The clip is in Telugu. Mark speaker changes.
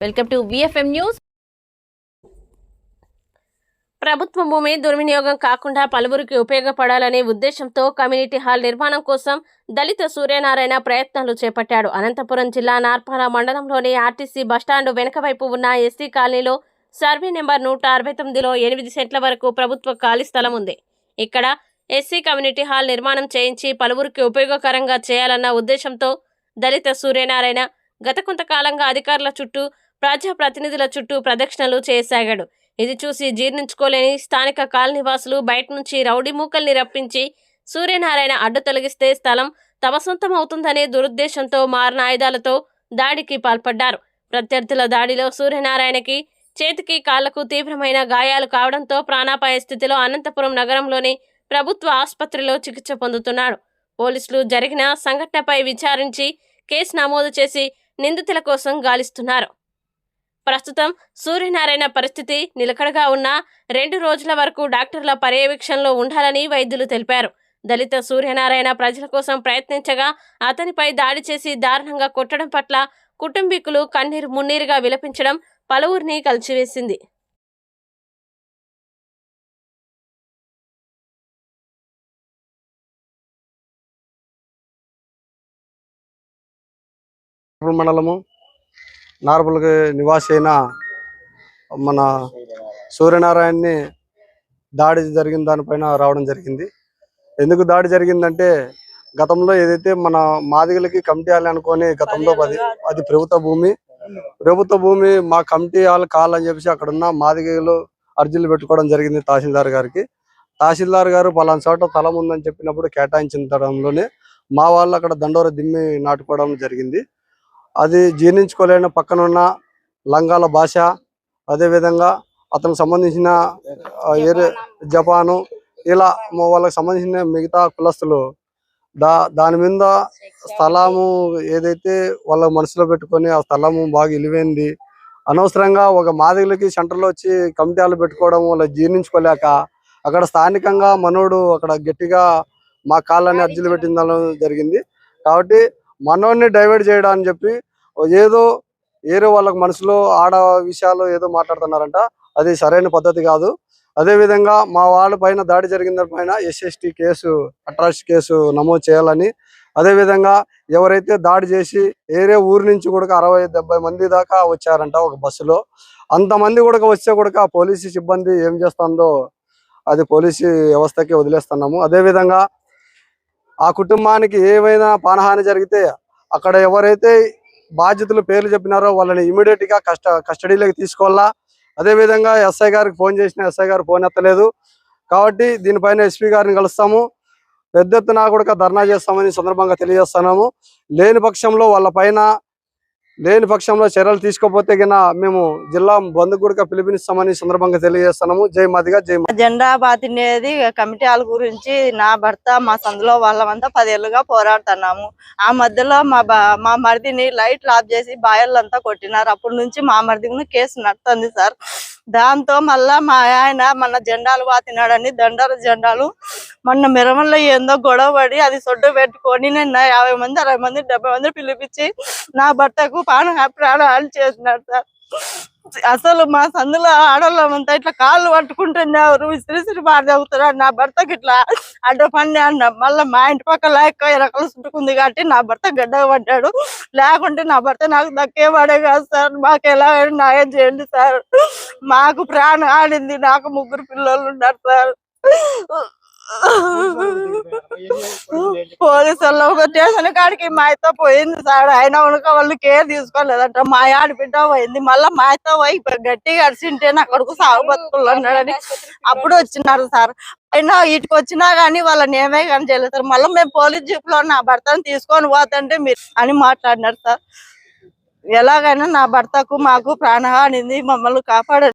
Speaker 1: వెల్కమ్ టు విఎఫ్ఎం న్యూస్ ప్రభుత్వ భూమి దుర్వినియోగం కాకుండా పలువురికి ఉపయోగపడాలనే ఉద్దేశంతో కమ్యూనిటీ హాల్ నిర్మాణం కోసం దళిత సూర్యనారాయణ ప్రయత్నాలు చేపట్టాడు. అనంతపురం జిల్లా నార్పాల మండలంలోని ఆర్టీసీ బస్టాండ్ వెనుక వైపు ఉన్న ఎస్సీ కాలనీలో సర్వే నెంబర్ నూట అరవై తొమ్మిదిలో ఎనిమిది సెంట్ల వరకు ప్రభుత్వ ఖాళీ స్థలం ఉంది. ఇక్కడ ఎస్సీ కమ్యూనిటీ హాల్ నిర్మాణం చేయించి పలువురికి ఉపయోగకరంగా చేయాలన్న ఉద్దేశంతో దళిత సూర్యనారాయణ గత కొంతకాలంగా అధికారుల చుట్టూ ప్రజాప్రతినిధుల చుట్టూ ప్రదక్షిణలు చేయసాగాడు ఇది చూసి జీర్ణించుకోలేని స్థానిక కాలనివాసులు బయట నుంచి రౌడీ మూకల్ని రప్పించి సూర్యనారాయణ అడ్డు తొలగిస్తే స్థలం తమ సొంతం అవుతుందనే దురుద్దేశంతో మారిన ఆయుధాలతో దాడికి పాల్పడ్డారు. ప్రత్యర్థుల దాడిలో సూర్యనారాయణకి చేతికి కాళ్ళకు తీవ్రమైన గాయాలు కావడంతో ప్రాణాపాయ స్థితిలో అనంతపురం నగరంలోని ప్రభుత్వ ఆసుపత్రిలో చికిత్స పొందుతున్నాడు. పోలీసులు జరిగిన సంఘటనపై విచారించి కేసు నమోదు చేసి నిందితుల కోసం గాలిస్తున్నారు. ప్రస్తుతం సూర్యనారాయణ పరిస్థితి నిలకడగా ఉన్న రెండు రోజుల వరకు డాక్టర్ల పర్యవేక్షణలో ఉండాలని వైద్యులు తెలిపారు. దళిత సూర్యనారాయణ ప్రజల కోసం ప్రయత్నించగా అతనిపై దాడి చేసి దారుణంగా కొట్టడం పట్ల కుటుంబీకులు కన్నీరు మున్నీరుగా విలపించడం పలువురిని కలిచివేసింది.
Speaker 2: మండలము నార్పల్కి నివాసి అయిన మన సూర్యనారాయణని దాడి జరిగిన దానిపైన రావడం జరిగింది. ఎందుకు దాడి జరిగిందంటే గతంలో ఏదైతే మన మాదిగలకి కమిటీ హాల్ అనుకొని గతంలో అది అది ప్రభుత్వ భూమి ప్రభుత్వ భూమి మా కమిటీ హాల్ కావాలని చెప్పేసి అక్కడ ఉన్న మాదిగలు అర్జీలు పెట్టుకోవడం జరిగింది తహసీల్దార్ గారికి. తహసీల్దార్ గారు పలానా చోట స్థలం ఉందని చెప్పినప్పుడు కేటాయించిన తరంలోనే మా వాళ్ళు అక్కడ దండోర దిమ్మి నాటుకోవడం జరిగింది. అది జీర్ణించుకోలేని పక్కనున్న లంగాల భాష అదేవిధంగా అతనికి సంబంధించిన ఏరే జపాను ఇలా వాళ్ళకి సంబంధించిన మిగతా కులస్తులు దా దాని మీద స్థలము ఏదైతే వాళ్ళ మనసులో పెట్టుకొని ఆ స్థలము బాగా ఇలివైంది అనవసరంగా ఒక మాదిగలకి సెంటర్లో వచ్చి కమిటీలు పెట్టుకోవడం వల్ల జీర్ణించుకోలేక అక్కడ స్థానికంగా మనోడు అక్కడ గట్టిగా మా కాళ్ళని అర్జీలు పెట్టిందడం జరిగింది. కాబట్టి మనోడిని డైవర్ట్ చేయడానికి చెప్పి ఏదో ఏరే వాళ్ళకి మనసులో ఆడ విషయాలు ఏదో మాట్లాడుతున్నారంట. అది సరైన పద్ధతి కాదు. అదే విధంగా మా వాళ్ళ పైన దాడి జరిగిన దాని పైన ఎస్ఎస్టి కేసు అట్రాసిటీ కేసు నమోదు చేయాలని. అదే విధంగా ఎవరైతే దాడి చేసి ఏరే ఊరు నుంచి కూడా అరవై డెబ్బై మంది దాకా వచ్చారంట ఒక బస్సులో. అంతమంది కూడా వస్తే కూడా పోలీసు సిబ్బంది ఏం చేస్తుందో అది పోలీసు వ్యవస్థకి వదిలేస్తున్నాము. అదే విధంగా ఆ కుటుంబానికి ఏవైనా పానహాని జరిగితే అక్కడ ఎవరైతే బాధ్యతలు పేర్లు చెప్పినారో వాళ్ళని ఇమీడియట్గా కష్ట కస్టడీలోకి తీసుకోవాలా? అదే విధంగా ఎస్ఐ గారికి ఫోన్ చేసిన ఎస్ఐ గారు ఫోన్ ఎత్తలేదు. కాబట్టి దీనిపైన ఎస్పీ గారిని కలుస్తాము. పెద్ద ఎత్తున కూడా ధర్నా చేస్తామని సందర్భంగా తెలియజేస్తున్నాము. లేని పక్షంలో వాళ్ళ పైన లేని పక్షంలో చర్యలు తీసుకోకపోతే గిన మేము జిల్లా బంధు కూడా పిలుపునిస్తామని సందర్భంగా తెలియజేస్తున్నాము. జై మాదిగా జై
Speaker 3: జెండా బాతినేది కమిటీ వాళ్ళ గురించి నా భర్త మా సందులో వాళ్ళమంతా పదేళ్ళుగా పోరాడుతున్నాము. ఆ మధ్యలో మా మా మరిదిని లైట్లు ఆఫ్ చేసి బాయర్లంతా కొట్టినారు. అప్పటి నుంచి మా మరిదిని కేసు నడుతుంది సార్. దాంతో మళ్ళా మా ఆయన మన జెండాలు బాతినాడని దండాలు జెండాలు మొన్న మిరమల్లో ఏందో గొడవ పడి అది సొడ్డు పెట్టుకొని నేను యాభై మంది అరవై మంది డెబ్బై మంది పిలిపించి నా భర్తకు పాన ప్రాణ ప్రాణాలు చేసినాడు సార్. అసలు మా సందులో ఆడవాళ్ళమంతా ఇట్లా కాళ్ళు పట్టుకుంటున్నారు విసిరిసిరి బాగా నా భర్తకి ఇట్లా అడ్డ పని అన్న. మళ్ళీ మా ఇంటి పక్క లేక రకాలు చుట్టుకుంది కాబట్టి నా భర్త గడ్డ పడ్డాడు. లేకుంటే నా భర్త నాకు దక్కే పడే కాదు సార్. మాకు ఎలా న్యాయం చేయండి సార్. మాకు ప్రాణం ఆడింది. నాకు ముగ్గురు పిల్లలు ఉన్నారు సార్. పోలీసు వాళ్ళు ఒక స్టేషన్ కాడికి మా అత్త పోయింది సార్ అయినా ఉనక వాళ్ళు కేర్ తీసుకోలేదంట. మా ఆడబిడ్డ పోయింది. మళ్ళీ మా అత్త పోయి గట్టిగా అడిచింటే నా కొడుకు సాగు బతుకులు అన్నాడని అప్పుడు వచ్చినారు సార్. అయినా ఇటుకు వచ్చినా కానీ వాళ్ళని ఏమే కానీ చేయలేదు సార్. మళ్ళీ మేము పోలీస్ జీప్లో నా భర్తను తీసుకొని పోతుంటే మీరు అని మాట్లాడినారు సార్. ఎలాగైనా నా భర్తకు మాకు ప్రాణహానింది మమ్మల్ని కాపాడండి.